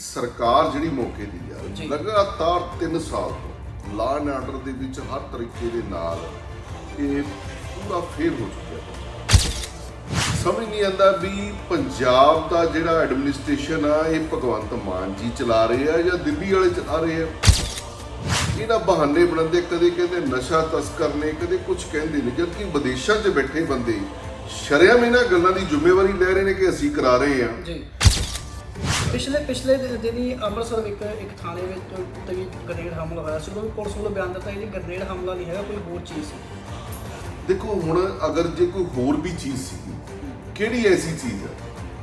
ਸਰਕਾਰ ਜਿਹੜੀ ਮੌਕੇ ਦੀ ਜੀ। ਆ ਲਗਾਤਾਰ 3 ਸਾਲ ਤੋਂ ਲਾ ਐਂਡ ਆਰਡਰ ਦੇ ਵਿੱਚ ਹਰ ਤਰੀਕੇ ਦੇ ਨਾਲ ਇਹ ਪੂਰਾ ਫੇਲ ਹੋ ਚੁੱਕਿਆ। ਹੈ ਸਮਝ ਨਹੀਂ ਆਉਂਦਾ ਵੀ ਪੰਜਾਬ ਦਾ ਜਿਹੜਾ ਐਡਮਿਨਿਸਟ੍ਰੇਸ਼ਨ ਆ ਇਹ ਭਗਵੰਤ ਮਾਨ ਜੀ ਚਲਾ ਰਹੇ ਆ ਜਾਂ ਦਿੱਲੀ ਵਾਲੇ ਚਲਾ ਰਹੇ ਆ? ਇਹਨਾਂ ਬਹਾਨੇ ਬਣਾਉਂਦੇ ਕਦੇ ਕਹਿੰਦੇ ਨਸ਼ਾ ਤਸਕਰ ਨੇ ਕਦੇ ਕੁਝ ਕਹਿੰਦੇ ਨੇ ਜਦਕਿ ਵਿਦੇਸ਼ਾਂ 'ਚ ਬੈਠੇ ਬੰਦੇ ਸ਼ਰੇਆਮ ਇਹਨਾਂ ਗੱਲਾਂ ਦੀ ਜ਼ਿੰਮੇਵਾਰੀ ਲੈ ਰਹੇ ਨੇ ਕਿ ਅਸੀਂ ਕਰਾ ਰਹੇ ਹਾਂ। ਜੀ। ਪਿਛਲੇ ਪਿਛਲੇ ਦਿਨੀ ਅੰਮ੍ਰਿਤਸਰ ਵਿੱਚ ਇੱਕ ਥਾਣੇ ਵਿੱਚ ਵੀ ਗ੍ਰਨੇਡ ਹਮਲਾ ਹੋਇਆ ਸੀ। ਉਹ ਵੀ ਪੁਲਿਸ ਵੱਲੋਂ ਬਿਆਨ ਦਿੱਤਾ ਇਹ ਗ੍ਰਨੇਡ ਹਮਲਾ ਨਹੀਂ ਹੈਗਾ ਕੋਈ ਹੋਰ ਚੀਜ਼ ਸੀ। ਦੇਖੋ ਹੁਣ ਅਗਰ ਜੇ ਕੋਈ ਹੋਰ ਵੀ ਚੀਜ਼ ਸੀ ਕਿਹੜੀ ਐਸੀ ਚੀਜ਼ ਹੈ?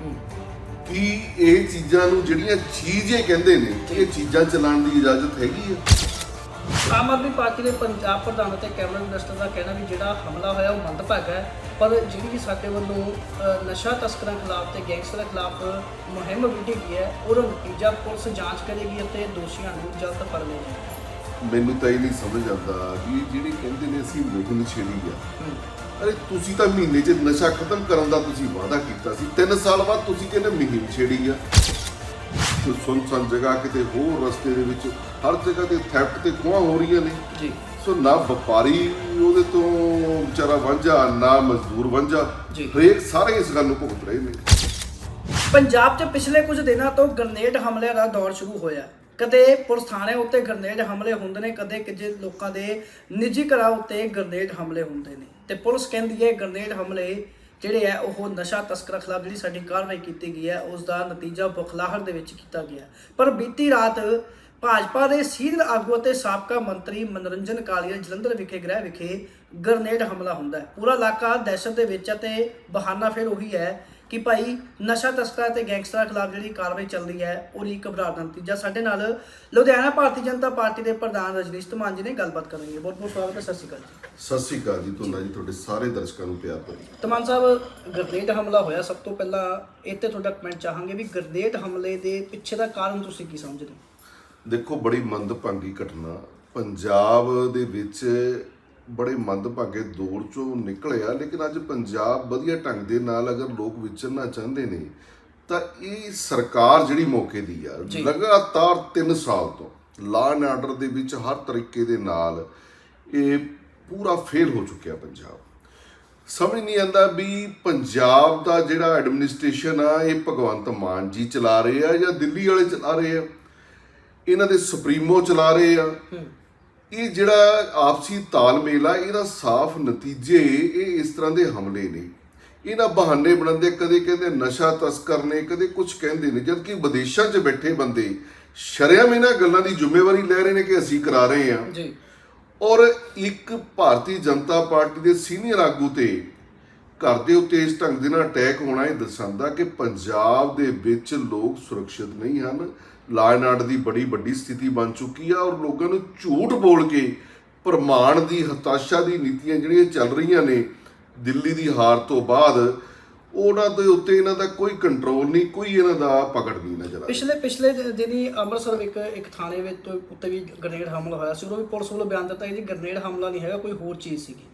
ਹੂੰ। ਕਿ ਇਹ ਚੀਜ਼ਾਂ ਨੂੰ ਜਿਹੜੀਆਂ ਚੀਜ਼ ਇਹ ਕਹਿੰਦੇ ਨੇ ਇਹ ਚੀਜ਼ਾਂ ਚਲਾਉਣ ਦੀ ਇਜਾਜ਼ਤ ਹੈਗੀ ਹੈ? ਆਮ ਆਦਮੀ ਪਾਰਟੀ ਦੇ ਪੰਜਾਬ ਪ੍ਰਧਾਨ ਅਤੇ ਕੈਬਨਿਟ ਮਿਨਿਸਟਰ ਦਾ ਕਹਿਣਾ ਵੀ ਜਿਹੜਾ ਹਮਲਾ ਹੋਇਆ ਉਹ ਮੰਦਭਾਗਾ ਹੈ ਪਰ ਜਿਹੜੀ ਕਿ ਸਾਡੇ ਵੱਲੋਂ ਅ, ਨਸ਼ਾ ਤਸਕਰਾਂ ਖਿਲਾਫ ਤੇ ਗੈਂਗਸਟਰਾਂ ਖਿਲਾਫ ਮੁਹਿੰਮ ਵਿੱਢੀ ਗਈ ਹੈ ਉਹਦਾ ਨਤੀਜਾ ਪੁਲਿਸ ਜਾਂਚ ਕਰੇਗੀ ਅਤੇ ਦੋਸ਼ੀਆਂ ਨੂੰ ਜਲਦ ਫੜ ਲਏਗੀ ਮੈਨੂੰ ਤਾਂ ਇਹ ਨਹੀਂ ਸਮਝ ਆਉਂਦਾ ਵੀ ਇਹ ਜਿਹੜੇ ਕਹਿੰਦੇ ਨੇ ਅਸੀਂ ਮੁਹਿੰਮ ਛੇੜੀ ਆ। ਅਰੇ ਤੁਸੀਂ ਤਾਂ ਮਹੀਨੇ 'ਚ ਨਸ਼ਾ ਖਤਮ ਕਰਨ ਦਾ ਤੁਸੀਂ ਵਾਅਦਾ ਕੀਤਾ ਸੀ 3 ਸਾਲ ਬਾਅਦ ਤੁਸੀਂ ਕਹਿੰਦੇ ਮੁਹਿੰਮ ਛੇੜੀ ਆ। ਤੇ ਸੁਨਸਾਨ ਜਗ੍ਹਾ ਕਿਤੇ ਹੋਰ ਰਸਤੇ ਦੇ ਵਿੱਚ ਹਰ ਜਗ੍ਹਾ ਤੇ ਥੈਫਟ ਤੇ ਖੋਹਾਂ ਹੋ ਰਹੀਆਂ ਨੇ। ਜੀ। ਸੋ ਨਾ ਵਪਾਰੀ ਉਹਦੇ ਤੋਂ ਵਿਚਾਰਾ ਵਾਂਝਾ ਨਾ ਮਜ਼ਦੂਰ ਵਾਂਝਾ। ਹਰੇਕ ਸਾਰੇ ਇਸ ਗੱਲ ਨੂੰ ਭੁਗਤ ਰਹੇ ਨੇ। ਪੰਜਾਬ 'ਚ ਪਿਛਲੇ ਕੁਝ ਦਿਨਾਂ ਤੋਂ ਗ੍ਰਨੇਡ ਹਮਲਿਆਂ ਦਾ ਦੌਰ ਸ਼ੁਰੂ ਹੋਇਆ। ਕਦੇ ਪੁਲਿਸ ਥਾਣੇ ਉੱਤੇ ਗ੍ਰਨੇਡ ਹਮਲੇ ਹੁੰਦੇ ਨੇ ਕਦੇ ਕਿਸੇ ਲੋਕਾਂ ਦੇ ਨਿੱਜੀ ਘਰਾਂ ਉੱਤੇ ਗ੍ਰਨੇਡ ਹਮਲੇ ਹੁੰਦੇ ਨੇ। ਤੇ ਪੁਲਿਸ ਕਹਿੰਦੀ ਹੈ ਗ੍ਰਨੇਡ ਹਮਲੇ ਜਿਹੜੇ ਹੈ ਉਹ ਨਸ਼ਾ ਤਸਕਰਾਂ ਖਿਲਾਫ ਜਿਹੜੀ ਸਾਡੀ ਕਾਰਵਾਈ ਕੀਤੀ ਗਈ ਹੈ ਉਸ ਦਾ ਨਤੀਜਾ ਬੁਖਲਾਹਟ ਦੇ ਵਿੱਚ ਕੀਤਾ ਗਿਆ। ਪਰ ਬੀਤੀ ਰਾਤ ਭਾਜਪਾ ਦੇ ਸੀਨੀਅਰ ਆਗੂ ਅਤੇ ਸਾਬਕਾ ਮੰਤਰੀ ਮਨੋਰੰਜਨ ਕਾਲੀਆ ਜਲੰਧਰ ਵਿਖੇ ਗ੍ਰਹਿ ਵਿਖੇ ਗ੍ਰਨੇਡ ਹਮਲਾ ਹੁੰਦਾ ਹੈ। ਪੂਰਾ ਇਲਾਕਾ ਦਹਿਸ਼ਤ ਦੇ ਵਿੱਚ ਹੈ ਤੇ ਬਹਾਨਾ ਫਿਰ ਉਹੀ ਹੈ ਕਿ ਭਾਈ ਨਸ਼ਾ ਤਸਕਰਾਂ ਤੇ ਗੈਂਗਸਟਰਾਂ ਖਿਲਾਫ ਜਿਹੜੀ ਕਾਰਵਾਈ ਚੱਲ ਰਹੀ ਹੈ ਉਹਦੀ ਘਬਰਾਹਟ ਦਾ ਨਤੀਜਾ ਸਾਡੇ ਨਾਲ ਲੁਧਿਆਣਾ ਭਾਰਤੀ ਜਨਤਾ ਪਾਰਟੀ ਦੇ ਪ੍ਰਧਾਨ ਰਜਨੀਸ਼ ਧਮਾਨ ਜੀ ਨੇ ਗੱਲਬਾਤ ਕਰਨਗੇ ਬਹੁਤ ਬਹੁਤ ਸਵਾਗਤ ਹੈ ਸਤਿ ਸ਼੍ਰੀ ਅਕਾਲ ਜੀ। ਸਤਿ ਸ੍ਰੀ ਅਕਾਲ ਜੀ ਤੁਹਾਡਾ ਜੀ ਤੁਹਾਡੇ ਸਾਰੇ ਦਰਸ਼ਕਾਂ ਨੂੰ ਪਿਆਰ ਭਰੀ। ਧਮਾਨ ਸਾਹਿਬ ਗਰਨੇਡ ਹਮਲਾ ਹੋਇਆ। ਸਭ ਤੋਂ ਪਹਿਲਾਂ ਇੱਥੇ ਤੁਹਾਡਾ ਕਮੈਂਟ ਚਾਹਾਂਗੇ ਵੀ ਗਰਨੇਡ ਹਮਲੇ ਦੇ ਪਿੱਛੇ ਦਾ ਕਾਰਨ ਤੁਸੀਂ ਕੀ ਸਮਝਦੇ ਹੋ? ਦੇਖੋ ਬੜੀ ਮੰਦਭਾਗੀ ਘਟਨਾ। ਪੰਜਾਬ ਦੇ ਵਿੱਚ ਬੜੇ ਮੰਦਭਾਗੇ ਦੌਰ ਚੋਂ ਨਿਕਲਿਆ ਲੇਕਿਨ ਅੱਜ ਪੰਜਾਬ ਵਧੀਆ ਢੰਗ ਦੇ ਨਾਲ ਅਗਰ ਲੋਕ ਵਿਚਰਨਾ ਚਾਹੁੰਦੇ ਨੇ ਤਾਂ ਇਹ ਸਰਕਾਰ ਜਿਹੜੀ ਮੌਕੇ ਦੀ ਆ। ਲਗਾਤਾਰ 3 ਸਾਲ ਤੋਂ ਲਾ ਐਂਡ ਆਰਡਰ ਦੇ ਵਿੱਚ ਹਰ ਤਰੀਕੇ ਦੇ ਨਾਲ ਇਹ ਪੂਰਾ ਫੇਲ ਹੋ ਚੁੱਕਿਆ ਪੰਜਾਬ। ਸਮਝ ਨਹੀਂ ਆਉਂਦਾ ਵੀ ਪੰਜਾਬ ਦਾ ਜਿਹੜਾ ਐਡਮਿਨਿਸਟ੍ਰੇਸ਼ਨ ਆ ਇਹ ਭਗਵੰਤ ਮਾਨ ਜੀ ਚਲਾ ਰਹੇ ਆ ਜਾਂ ਦਿੱਲੀ ਵਾਲੇ ਚਲਾ ਰਹੇ ਆ। ਇਹਨਾਂ ਦੇ ਸੁਪਰੀਮੋ ਚਲਾ ਰਹੇ ਆ। ਇਹ ਜਿਹੜਾ ਆਪਸੀ ਤਾਲਮੇਲ ਆ ਇਹਦਾ ਸਾਫ਼ ਨਤੀਜੇ ਇਹ ਇਸ ਤਰ੍ਹਾਂ ਦੇ ਹਮਲੇ ਨੇ। ਇਹਨਾਂ ਬਹਾਨੇ ਬਣਾਉਂਦੇ ਕਦੇ ਕਹਿੰਦੇ ਨਸ਼ਾ ਤਸਕਰ ਨੇ ਕਦੇ ਕੁਝ ਕਹਿੰਦੇ ਨੇ ਜਦਕਿ ਵਿਦੇਸ਼ਾਂ 'ਚ ਬੈਠੇ ਬੰਦੇ ਸ਼ਰੇਆਮ ਇਹਨਾਂ ਗੱਲਾਂ ਦੀ ਜ਼ਿੰਮੇਵਾਰੀ ਲੈ ਰਹੇ ਨੇ ਕਿ ਅਸੀਂ ਕਰਾ ਰਹੇ ਹਾਂ। ਜੀ। ਔਰ ਇੱਕ ਭਾਰਤੀ ਜਨਤਾ ਪਾਰਟੀ ਦੇ ਸੀਨੀਅਰ ਆਗੂ ਤੇ ਘਰ ਦੇ ਉੱਤੇ ਇਸ ਢੰਗ ਦੇ ਨਾਲ ਅਟੈਕ ਹੋਣਾ ਇਹ ਦਰਸਾਉਂਦਾ ਕਿ ਪੰਜਾਬ ਦੇ ਵਿੱਚ ਲੋਕ ਸੁਰੱਖਿਅਤ ਨਹੀਂ ਹਨ ਲਾ ਐਂਡ ਆਰਡਰ ਦੀ ਬੜੀ ਵੱਡੀ ਸਥਿਤੀ ਬਣ ਚੁੱਕੀ ਆ ਔਰ ਲੋਕਾਂ ਨੂੰ ਝੂਠ ਬੋਲ ਕੇ ਪ੍ਰਮਾਣ ਦੀ ਹਤਾਸ਼ਾ ਦੀ ਨੀਤੀਆਂ ਜਿਹੜੀਆਂ ਚੱਲ ਰਹੀਆਂ ਨੇ ਦਿੱਲੀ ਦੀ ਹਾਰ ਤੋਂ ਬਾਅਦ ਉਹਨਾਂ ਦੇ ਉੱਤੇ ਇਹਨਾਂ ਦਾ ਕੋਈ ਕੰਟਰੋਲ ਨਹੀਂ ਕੋਈ ਇਹਨਾਂ ਦਾ ਪਕੜ ਨਹੀਂ ਨਜ਼ਰ ਆ ਪਿਛਲੇ ਪਿਛਲੇ ਦਿਨੀ ਅੰਮ੍ਰਿਤਸਰ ਵਿੱਚ ਇੱਕ ਥਾਣੇ ਵਿੱਚ ਤੋਂ ਉੱਤੇ ਵੀ ਗ੍ਰਨੇਡ ਹਮਲਾ ਹੋਇਆ ਸੀ ਉਹ ਵੀ ਪੁਲਿਸ ਵੱਲੋਂ ਬਿਆਨ ਦਿੱਤਾ ਇਹ ਗ੍ਰਨੇਡ ਹਮਲਾ ਨਹੀਂ ਹੈਗਾ ਕੋਈ ਹੋਰ ਚੀਜ਼ ਸੀਗੀ।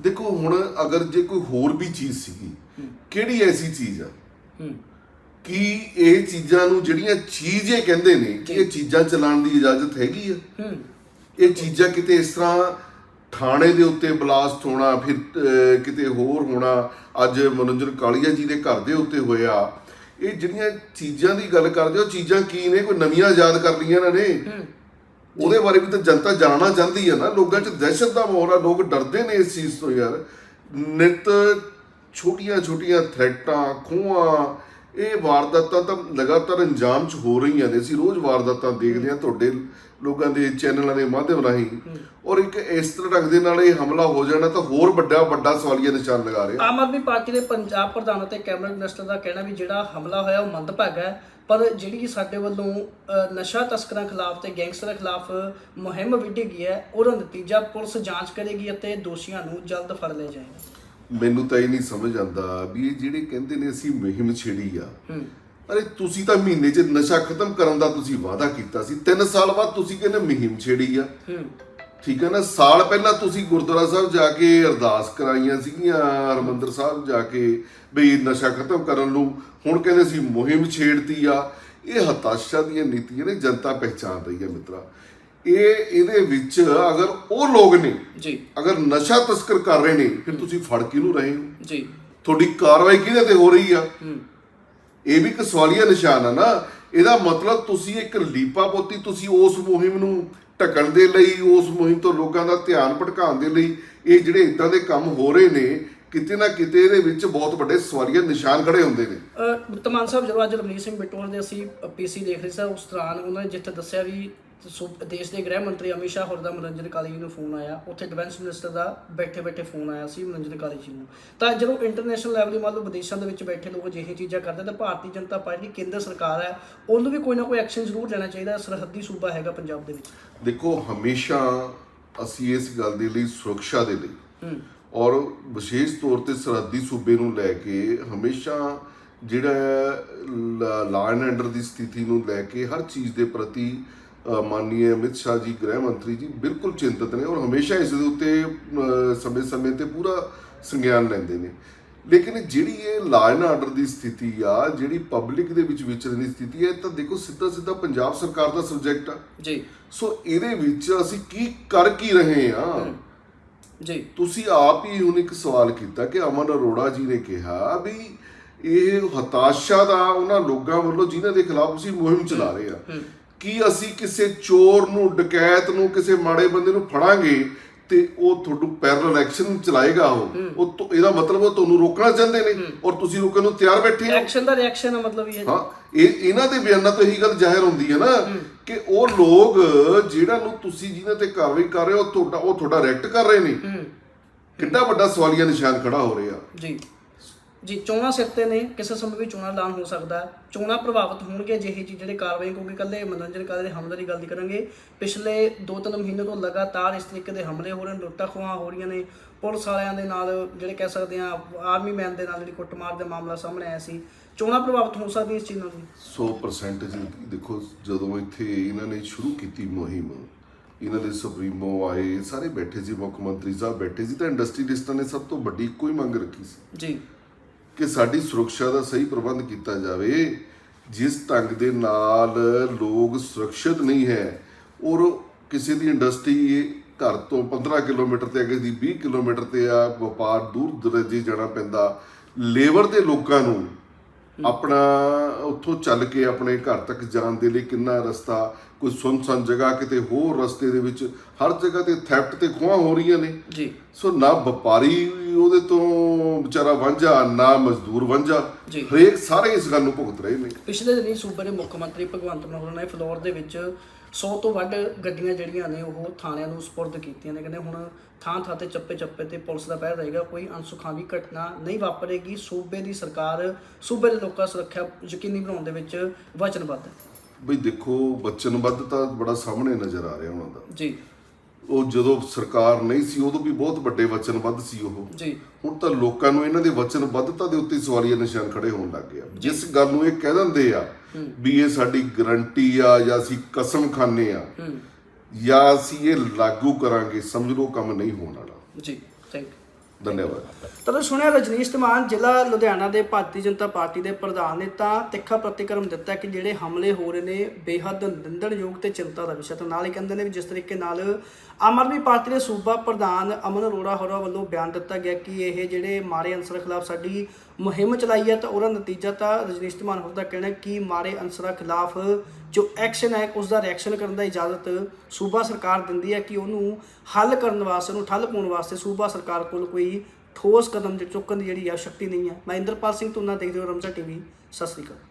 ਦੇਖੋ ਹੁਣ ਅਗਰ ਜੇ ਕੋਈ ਹੋਰ ਵੀ ਚੀਜ਼ ਸੀਗੀ ਕਿਹੜੀ ਐਸੀ ਚੀਜ਼ ਆ? ਹੂੰ। ਕਿ ਇਹ ਚੀਜ਼ਾਂ ਨੂੰ ਜਿਹੜੀਆਂ ਚੀਜ਼ ਇਹ ਕਹਿੰਦੇ ਨੇ ਕਿ ਇਹ ਚੀਜ਼ਾਂ ਚਲਾਉਣ ਦੀ ਇਜਾਜ਼ਤ ਹੈਗੀ ਆ। ਇਹ ਚੀਜ਼ਾਂ ਕਿਤੇ ਇਸ ਤਰ੍ਹਾਂ ਥਾਣੇ ਦੇ ਉੱਤੇ ਬਲਾਸਟ ਹੋਣਾ ਫਿਰ ਕਿਤੇ ਹੋਰ ਹੋਣਾ ਅੱਜ ਮਨੋਰੰਜਨ ਕਾਲੀਆ ਜੀ ਦੇ ਘਰ ਦੇ ਉੱਤੇ ਹੋਇਆ ਇਹ ਜਿਹੜੀਆਂ ਚੀਜ਼ਾਂ ਦੀ ਗੱਲ ਕਰਦੇ ਹੋ ਚੀਜ਼ਾਂ ਕੀ ਨੇ? ਕੋਈ ਨਵੀਆਂ ਯਾਦ ਕਰ ਲਈਆਂ ਇਹਨਾਂ ਨੇ? ਉਹਦੇ ਬਾਰੇ ਵੀ ਤਾਂ ਜਨਤਾ ਜਾਣਨਾ ਚਾਹੁੰਦੀ ਹੈ ਨਾ। ਲੋਕਾਂ 'ਚ ਦਹਿਸ਼ਤ ਦਾ ਮਾਹੌਲ ਆ ਲੋਕ ਡਰਦੇ ਨੇ ਇਸ ਚੀਜ਼ ਤੋਂ ਯਾਰ। ਨਿਤ ਛੋਟੀਆਂ ਛੋਟੀਆਂ ਥ੍ਰੈਟਾਂ ਖੋਹਾਂ ਇਹ ਵਾਰਦਾਤਾਂ ਤਾਂ ਲਗਾਤਾਰ ਅੰਜਾਮ 'ਚ ਹੋ ਰਹੀਆਂ ਨੇ। ਅਸੀਂ ਰੋਜ਼ ਵਾਰਦਾਤਾਂ ਦੇਖਦੇ ਹਾਂ ਤੁਹਾਡੇ ਲੋਕਾਂ ਦੇ ਚੈਨਲਾਂ ਦੇ ਮਾਧਿਅਮ ਰਾਹੀਂ। ਔਰ ਇੱਕ ਇਸ ਤਰ੍ਹਾਂ ਢੰਗ ਦੇ ਨਾਲ ਇਹ ਹਮਲਾ ਹੋ ਜਾਣਾ ਤਾਂ ਹੋਰ ਵੱਡਾ ਵੱਡਾ ਸਵਾਲੀਆ ਨਿਸ਼ਾਨ ਲਗਾ ਰਿਹਾ ਆਮ ਆਦਮੀ ਪਾਰਟੀ ਦੇ ਪੰਜਾਬ ਪ੍ਰਧਾਨ ਅਤੇ ਕੈਬਨਿਟ ਮਿਨਿਸਟਰ ਦਾ ਕਹਿਣਾ ਵੀ ਜਿਹੜਾ ਹਮਲਾ ਹੋਇਆ ਉਹ ਮੰਦਭਾਗਾ ਹੈ। ਪਰ ਜਿਹੜੀ ਸਾਡੇ ਵੱਲੋਂ ਨਸ਼ਾ ਤਸਕਰਾਂ ਖਿਲਾਫ ਤੇ ਗੈਂਗਸਟਰਾਂ ਖਿਲਾਫ ਮੁਹਿੰਮ ਵਿੱਢੀ ਗਈ ਹੈ, ਉਹਦਾ ਨਤੀਜਾ ਪੁਲਿਸ ਜਾਂਚ ਕਰੇਗੀ ਅਤੇ ਦੋਸ਼ੀਆਂ ਨੂੰ ਜਲਦ ਫੜ ਲਿਆ ਜਾਏਗਾ। ਮੈਨੂੰ ਤਾਂ ਇਹ ਨਹੀਂ ਸਮਝ ਆਉਂਦਾ ਵੀ ਇਹ ਜਿਹੜੇ ਕਹਿੰਦੇ ਨੇ ਅਸੀਂ ਮੁਹਿੰਮ ਛੇੜੀ ਆ ਅਰੇ ਤੁਸੀਂ ਤਾਂ ਮਹੀਨੇ 'ਚ ਨਸ਼ਾ ਖਤਮ ਕਰਨ ਦਾ ਤੁਸੀਂ ਵਾਅਦਾ ਕੀਤਾ ਸੀ 3 ਸਾਲ ਬਾਅਦ ਤੁਸੀਂ ਕਹਿੰਦੇ ਮੁਹਿੰਮ ਛੇੜੀ ਆ। ਠੀਕ ਹੈ ਨਾ ਸਾਲ ਪਹਿਲਾਂ ਤੁਸੀਂ ਗੁਰਦੁਆਰਾ ਸਾਹਿਬ ਜਾ ਕੇ ਅਰਦਾਸ ਕਰਾਈਆਂ ਸੀਗੀਆਂ ਹਰਮੰਦਰ ਸਾਹਿਬ ਜਾ ਕੇ ਬਈ ਨਸ਼ਾ ਖਤਮ ਕਰਨ ਨੂੰ ਹੁਣ ਕਹਿੰਦੇ ਸੀ ਮੁਹਿੰਮ ਛੇੜਤੀ ਆ। ਇਹ ਹਤਾਸ਼ਾ ਦੀਆਂ ਨੀਤੀਆਂ ਨੇ ਜਨਤਾ ਪਹਿਚਾਨ ਰਹੀ ਹੈ ਮਿੱਤਰਾ। ਇਹ ਇਹਦੇ ਵਿੱਚ ਅਗਰ ਉਹ ਲੋਕ ਨੇ ਜੀ। ਅਗਰ ਨਸ਼ਾ ਤਸਕਰ ਕਰ ਰਹੇ ਨੇ ਫਿਰ ਤੁਸੀਂ ਫੜ ਕਿਹਨੂੰ ਰਹੇ ਹੋ? ਜੀ। ਤੁਹਾਡੀ ਕਾਰਵਾਈ ਕਿਹਦੇ ਤੇ ਹੋ ਰਹੀ ਆ? ਹੂੰ। ਇਹ ਵੀ ਇੱਕ ਸਵਾਲੀਆ ਨਿਸ਼ਾਨ ਆ ਨਾ। ਇਹਦਾ ਮਤਲਬ ਤੁਸੀਂ ਇੱਕ ਲੀਪਾ ਪੋਤੀ ਤੁਸੀਂ ਉਸ ਮੁਹਿੰਮ ਨੂੰ ਢਕਣ ਦੇ ਲਈ ਉਸ ਮੁਹਿੰਮ ਤੋਂ ਲੋਕਾਂ ਦਾ ਧਿਆਨ ਭਟਕਾਉਣ ਦੇ ਲਈ ਇਹ ਜਿਹੜੇ ਇਦਾਂ ਦੇ ਕੰਮ ਹੋ ਰਹੇ ਨੇ ਕਿਤੇ ਨਾ ਕਿਤੇ ਇਹਦੇ ਵਿੱਚ ਬਹੁਤ ਵੱਡੇ ਸਵਾਲੀਆ ਨਿਸ਼ਾਨ ਖੜੇ ਹੁੰਦੇ ਨੇ। ਤਮਾਨ ਸਾਹਿਬ ਜਦੋਂ ਅੱਜ ਰਮਨੀਤ ਸਿੰਘ ਬਿੱਟੂ ਦੇ ਅਸੀਂ ਪੀਸੀ ਦੇਖ ਰਹੇ ਸੀ ਉਸ ਦੌਰਾਨ ਉਹਨਾਂ ਨੇ ਜਿੱਥੇ ਦੱਸਿਆ ਵੀ ਦੇਸ਼ ਦੇ ਗ੍ਰਹਿ ਮੰਤਰੀ ਅਮਿਤ ਸ਼ਾਹ ਹੋਰ ਦਾ ਮਨੋਰੰਜਨ ਕਾਲੀ ਜੀ ਨੂੰ ਫੋਨ ਆਇਆ। ਉੱਥੇ ਡਿਫੈਂਸ ਮਿਨਿਸਟਰ ਦਾ ਬੈਠੇ ਬੈਠੇ ਫੋਨ ਆਇਆ ਸੀ ਮਨੋਰੰਜਨ ਕਾਲੀ ਜੀ ਨੂੰ। ਤਾਂ ਜਦੋਂ ਇੰਟਰਨੈਸ਼ਨਲ ਲੈਵਲ ਦੀ ਮੰਨ ਲਓ ਵਿਦੇਸ਼ਾਂ ਦੇ ਵਿੱਚ ਬੈਠੇ ਲੋਕ ਅਜਿਹੀ ਚੀਜ਼ਾਂ ਕਰਦੇ ਤਾਂ ਭਾਰਤੀ ਜਨਤਾ ਪਾਰਟੀ ਕੇਂਦਰ ਸਰਕਾਰ ਹੈ ਉਹਨੂੰ ਵੀ ਕੋਈ ਨਾ ਕੋਈ ਐਕਸ਼ਨ ਜ਼ਰੂਰ ਲੈਣਾ ਚਾਹੀਦਾ ਸਰਹੱਦੀ ਸੂਬਾ ਹੈਗਾ ਪੰਜਾਬ ਦੇ ਵਿੱਚ। ਦੇਖੋ ਹਮੇਸ਼ਾ ਅਸੀਂ ਇਸ ਗੱਲ ਦੇ ਲਈ ਸੁਰੱਖਿਆ ਦੇ ਲਈ ਔਰ ਵਿਸ਼ੇਸ਼ ਤੌਰ ਤੇ ਸਰਹੱਦੀ ਸੂਬੇ ਨੂੰ ਲੈ ਕੇ ਹਮੇਸ਼ਾ ਜਿਹੜਾ ਲਾ ਐਂਡ ਆਰਡਰ ਦੀ ਸਥਿਤੀ ਨੂੰ ਲੈ ਕੇ ਹਰ ਚੀਜ਼ ਦੇ ਪ੍ਰਤੀ ਮਾਨਨੀय ਅਮਿਤ ਸ਼ਾਹ ਜੀ ਗ੍ਰਹਿ ਮੰਤਰੀ ਜੀ ਬਿਲਕੁਲ ਚਿੰਤਤ ਨੇ ਔਰ ਹਮੇਸ਼ਾ ਇਸ ਦੇ ਉੱਤੇ ਸਮੇਂ-ਸਮੇਂ ਤੇ ਪੂਰਾ ਸੰਗਿਆਨ ਲੈਂਦੇ ਨੇ। ਲੇਕਿਨ ਜਿਹੜੀ ਇਹ ਲਾ ਐਂਡ ਆਰਡਰ ਦੀ ਸਥਿਤੀ ਆ ਜਿਹੜੀ ਪਬਲਿਕ ਦੇ ਵਿੱਚ ਵਿਚਰਨ ਦੀ ਸਥਿਤੀ ਹੈ ਤਾਂ ਦੇਖੋ ਸਿੱਧਾ ਸਿੱਧਾ ਪੰਜਾਬ ਸਰਕਾਰ ਦਾ ਸਬਜੈਕਟ ਆ। ਜੀ। ਸੋ ਇਹਦੇ ਵਿੱਚ ਅਸੀਂ ਕੀ ਕਰ ਕੀ ਰਹੇ ਆ? ਜੀ। ਤੁਸੀਂ ਆਪ ਹੀ ਹੁਣ ਇੱਕ ਸਵਾਲ ਕੀਤਾ ਕਿ ਅਮਨ ਅਰੋੜਾ ਜੀ ਨੇ ਕਿਹਾ ਵੀ ਇਹ ਹਤਾਸ਼ਾ ਦਾ ਉਹਨਾਂ ਲੋਕਾਂ ਵੱਲੋਂ ਜਿਨ੍ਹਾਂ ਦੇ ਖਿਲਾਫ ਅਸੀਂ ਮੁਹਿੰਮ ਚਲਾ ਰਹੇ ਆ। ਕੀ ਅਸੀਂ ਕਿਸੇ ਚੋਰ ਨੂੰ ਡਕੈਤ ਨੂੰ ਕਿਸੇ ਮਾੜੇ ਬੰਦੇ ਨੂੰ ਫੜਾਂਗੇ ਤੇ ਉਹ ਤੁਹਾਨੂੰ ਪੈਰਲਲ ਐਕਸ਼ਨ ਚਲਾਏਗਾ ਉਹ? ਉਹ ਤੋਂ- ਇਹਦਾ ਮਤਲਬ ਉਹ ਤੁਹਾਨੂੰ ਰੋਕਣਾ ਚਾਹੁੰਦੇ ਨੇ ਔਰ ਤੁਸੀਂ ਰੋਕਣ ਨੂੰ ਤਿਆਰ ਬੈਠੇ ਹੋ? ਐਕਸ਼ਨ ਦਾ ਰਿਐਕਸ਼ਨ ਹੈ ਮਤਲਬ ਇਹ ਹੈ ਹਾਂ ਇਹ ਇਹਨਾਂ ਦੇ ਬਿਆਨਾਂ ਤੋਂ ਇਹੀ ਗੱਲ ਜ਼ਾਹਿਰ ਹੁੰਦੀ ਹੈ ਨਾ ਕਿ ਉਹ ਲੋਕ ਜਿਹੜਾ ਨੂੰ ਤੁਸੀਂ ਜਿਨ੍ਹਾਂ ਤੇ ਕਾਰਵਾਈ ਕਰ ਰਹੇ ਹੋ ਤੁਹਾਡਾ ਉਹ ਤੁਹਾਡਾ ਰੈਕਟ ਕਰ ਰਹੇ ਨੇ। ਕਿੰਨਾ ਵੱਡਾ ਸਵਾਲੀਆ ਨਿਸ਼ਾਨ ਖੜਾ ਹੋ ਰਿਹਾ। ਜੀ। ਜੀ ਚੋਣਾਂ ਸਿਰ ਤੇ ਨੇ ਕਿਸੇ ਸਮੇਂ ਵੀ ਚੋਣਾਂ ਐਲਾਨ ਹੋ ਸਕਦਾ। ਚੋਣਾਂ ਪ੍ਰਭਾਵਿਤ ਹੋਣਗੇ ਜਿਹੇ ਜੀ ਜਿਹੜੇ ਕਾਰਵਾਈ ਕਿਉਂਕਿ ਕੱਲੇ ਮਨੋਰੰਜਨ ਕਾਲੇ ਦੇ ਹਮਲੇ ਦੀ ਗੱਲ ਨਹੀਂ ਕਰਾਂਗੇ ਪਿਛਲੇ 2-3 ਮਹੀਨੇ ਤੋਂ ਲਗਾਤਾਰ ਇਸ ਤਰੀਕੇ ਦੇ ਹਮਲੇ ਹੋ ਰਹੇ ਨੇ ਲੁੱਟਾਂ ਖੋਹਾਂ ਹੋ ਰਹੀਆਂ ਨੇ। ਪੁਲਿਸ ਵਾਲਿਆਂ ਦੇ ਨਾਲ ਜਿਹੜੇ ਕਹਿ ਸਕਦੇ ਆ ਆਰਮੀ ਮੈਨ ਦੇ ਨਾਲ ਜਿਹੜੀ ਕੁੱਟਮਾਰ ਦਾ ਮਾਮਲਾ ਸਾਹਮਣੇ ਆਇਆ ਸੀ। ਚੋਣਾਂ ਪ੍ਰਭਾਵਿਤ ਹੋ ਸਕਦੀਆਂ ਇਸ ਚੀਜ਼ ਨਾਲ ਵੀ? 100% ਜੀ। ਦੇਖੋ ਜਦੋਂ ਇੱਥੇ ਇਹਨਾਂ ਨੇ ਸ਼ੁਰੂ ਕੀਤੀ ਮੁਹਿੰਮ ਇਹਨਾਂ ਦੇ ਸੁਪਰੀਮੋ ਆਏ ਸਾਰੇ ਬੈਠੇ ਸੀ ਮੁੱਖ ਮੰਤਰੀ ਸਾਹਿਬ ਬੈਠੇ ਸੀ ਤਾਂ ਇੰਡਸਟਰੀਲਿਸਟਾਂ ਨੇ ਸਭ ਤੋਂ ਵੱਡੀ ਹੀ ਮੰਗ ਰੱਖੀ ਸੀ। ਜੀ। ਕਿ ਸਾਡੀ ਸੁਰੱਖਿਆ ਦਾ ਸਹੀ ਪ੍ਰਬੰਧ ਕੀਤਾ ਜਾਵੇ। ਜਿਸ ਢੰਗ ਦੇ ਨਾਲ ਲੋਕ ਸੁਰੱਖਿਅਤ ਨਹੀਂ ਹੈ, ਔਰ ਕਿਸੇ ਦੀ ਇੰਡਸਟਰੀ ਘਰ ਤੋਂ 15 ਕਿਲੋਮੀਟਰ ਤੇ ਅਗੇ ਦੀ 20 ਕਿਲੋਮੀਟਰ ਤੇ ਆ, ਵਪਾਰ ਦੂਰ ਦਰਜੇ ਜਾਣਾ ਪੈਂਦਾ। ਲੇਬਰ ਦੇ ਲੋਕਾਂ ਨੂੰ ਆਪਣਾ ਉੱਥੋਂ ਚੱਲ ਕੇ ਆਪਣੇ ਘਰ ਤੱਕ ਜਾਣ ਦੇ ਲਈ ਕਿੰਨਾ ਰਸਤਾ ਕੋਈ ਸੁੰਨਸਾਨ ਜਗ੍ਹਾ ਕਿਤੇ ਹੋਰ ਰਸਤੇ ਦੇ ਵਿੱਚ ਹਰ ਜਗ੍ਹਾ ਤੇ ਥੈਫਟ ਤੇ ਖੋਹਾਂ ਹੋ ਰਹੀਆਂ ਨੇ। ਜੀ। ਸੋ ਨਾ ਵਪਾਰੀ ਉਹਦੇ ਤੋਂ ਵਿਚਾਰਾ ਵਾਂਝਾ ਨਾ ਮਜ਼ਦੂਰ ਵਾਂਝਾ। ਹਰੇਕ ਸਾਰੇ ਇਸ ਗੱਲ ਨੂੰ ਭੁਗਤ ਰਹੇ ਨੇ। ਪਿਛਲੇ ਦਿਨੀ ਸੂਬੇ ਦੇ ਮੁੱਖ ਮੰਤਰੀ ਭਗਵੰਤ ਮਾਨ ਨੇ ਫਲੋਰ ਦੇ ਵਿੱਚ 100 ਤੋਂ ਵੱਧ ਗੱਡੀਆਂ ਜਿਹੜੀਆਂ ਨੇ ਉਹ ਥਾਣਿਆਂ ਨੂੰ ਸਪੁਰਦ ਕੀਤੀਆਂ ਨੇ ਕਹਿੰਦੇ ਹੁਣ ਥਾਂ ਥਾਂ ਤੇ ਚੱਪੇ ਚੱਪੇ ਤੇ ਪੁਲਿਸ ਦਾ ਪਹਿਰਾ ਰਹੇਗਾ ਕੋਈ ਅਨਸੁਖਾਵੀ ਘਟਨਾ ਨਹੀਂ ਵਾਪਰੇਗੀ। ਸੂਬੇ ਦੀ ਸਰਕਾਰ ਸੂਬੇ ਦੇ ਲੋਕਾਂ ਸੁਰੱਖਿਆ ਯਕੀਨੀ ਬਣਾਉਣ ਦੇ ਵਿੱਚ ਵਚਨਬੱਧ ਹੈ। ਬਈ ਦੇਖੋ ਵਚਨਬੱਧ ਤਾਂ ਬੜਾ ਸਾਹਮਣੇ ਨਜ਼ਰ ਆ ਰਿਹਾ ਉਹਨਾਂ ਦਾ। ਜੀ। ਉਹ ਜਦੋਂ ਸਰਕਾਰ ਨਹੀਂ ਸੀ ਉਦੋਂ ਵੀ ਬਹੁਤ ਵੱਡੇ ਵਚਨਬੱਧ ਸੀ ਉਹ। ਜੀ। ਹੁਣ ਤਾਂ ਲੋਕਾਂ ਨੂੰ ਇਹਨਾਂ ਦੇ ਵਚਨਬੱਧਤਾ ਦੇ ਉੱਤੇ ਸਵਾਲੀਆ ਨਿਸ਼ਾਨ ਖੜੇ ਹੋਣ ਲੱਗ ਗਿਆ ਜਿਸ ਗੱਲ ਨੂੰ ਇਹ ਕਹਿ ਦਿੰਦੇ ਆ ਵੀ ਇਹ ਸਾਡੀ ਗਰੰਟੀ ਆ ਜਾਂ ਅਸੀਂ ਕਸਮ ਖਾਨੇ ਆ। ਜਾਂ ਅਸੀਂ ਇਹ ਲਾਗੂ ਕਰਾਂਗੇ ਸਮਝ ਲਓ ਕੰਮ ਨਹੀਂ ਹੋਣ ਵਾਲਾ। ਜੀ ਥੈਂਕ ਯੂ ਧੰਨਵਾਦ। ਤਾਂ ਸੁਣਿਆ ਰਜਨੀਸ਼ ਧਮਾਨ ਜ਼ਿਲ੍ਹਾ ਲੁਧਿਆਣਾ ਦੇ ਭਾਰਤੀ ਜਨਤਾ ਪਾਰਟੀ ਦੇ ਪ੍ਰਧਾਨ ਨੇ ਤਾਂ ਤਿੱਖਾ ਪ੍ਰਤੀਕਰਮ ਦਿੱਤਾ ਕਿ ਜਿਹੜੇ ਹਮਲੇ ਹੋ ਰਹੇ ਨੇ ਬੇਹੱਦ ਨਿੰਦਣਯੋਗ ਤੇ ਚਿੰਤਾ ਦਾ ਵਿਸ਼ਾ। ਤਾਂ ਨਾਲ ਹੀ ਕਹਿੰਦੇ ਨੇ ਵੀ ਜਿਸ ਤਰੀਕੇ ਨਾਲ ਆਮ ਆਦਮੀ ਪਾਰਟੀ ਦੇ ਸੂਬਾ ਪ੍ਰਧਾਨ ਅਮਨ ਅਰੋੜਾ ਹੋਰਾਂ ਵੱਲੋਂ ਬਿਆਨ ਦਿੱਤਾ ਗਿਆ ਕਿ ਇਹ ਜਿਹੜੇ ਮਾੜੇ ਅਨਸਰਾਂ ਖਿਲਾਫ ਸਾਡੀ ਮੁਹਿੰਮ ਚਲਾਈ ਹੈ ਤਾਂ ਉਹਦਾ ਨਤੀਜਾ ਤਾਂ ਰਜਨੀਸ਼ ਧਮਾਨ ਹੋਰਾਂ ਦਾ ਕਹਿਣਾ ਕਿ ਮਾੜੇ ਅਨਸਰਾਂ ਖਿਲਾਫ ਜੋ ਐਕਸ਼ਨ ਹੈ, ਉਸ ਦਾ ਰਿਐਕਸ਼ਨ ਕਰਨ ਦਾ ਇਜਾਜ਼ਤ ਸੂਬਾ ਸਰਕਾਰ ਦਿੰਦੀ ਹੈ ਕਿ ਉਹਨੂੰ ਹੱਲ ਕਰਨ ਵਾਸਤੇ, ਉਹਨੂੰ ਠੱਲ ਪਾਉਣ ਵਾਸਤੇ ਸੂਬਾ ਸਰਕਾਰ ਕੋਲ ਕੋਈ ਠੋਸ ਕਦਮ ਚੁੱਕਣ ਦੀ ਜਿਹੜੀ ਆ ਸ਼ਕਤੀ ਨਹੀਂ ਹੈ। ਮੈਂ ਇੰਦਰਪਾਲ ਸਿੰਘ ਤੁਨਾ ਦੇਖਦੇ ਹੋ ਰਮਜ਼ਾ ਟੀਵੀ, ਸਤਿ ਸ੍ਰੀ ਅਕਾਲ।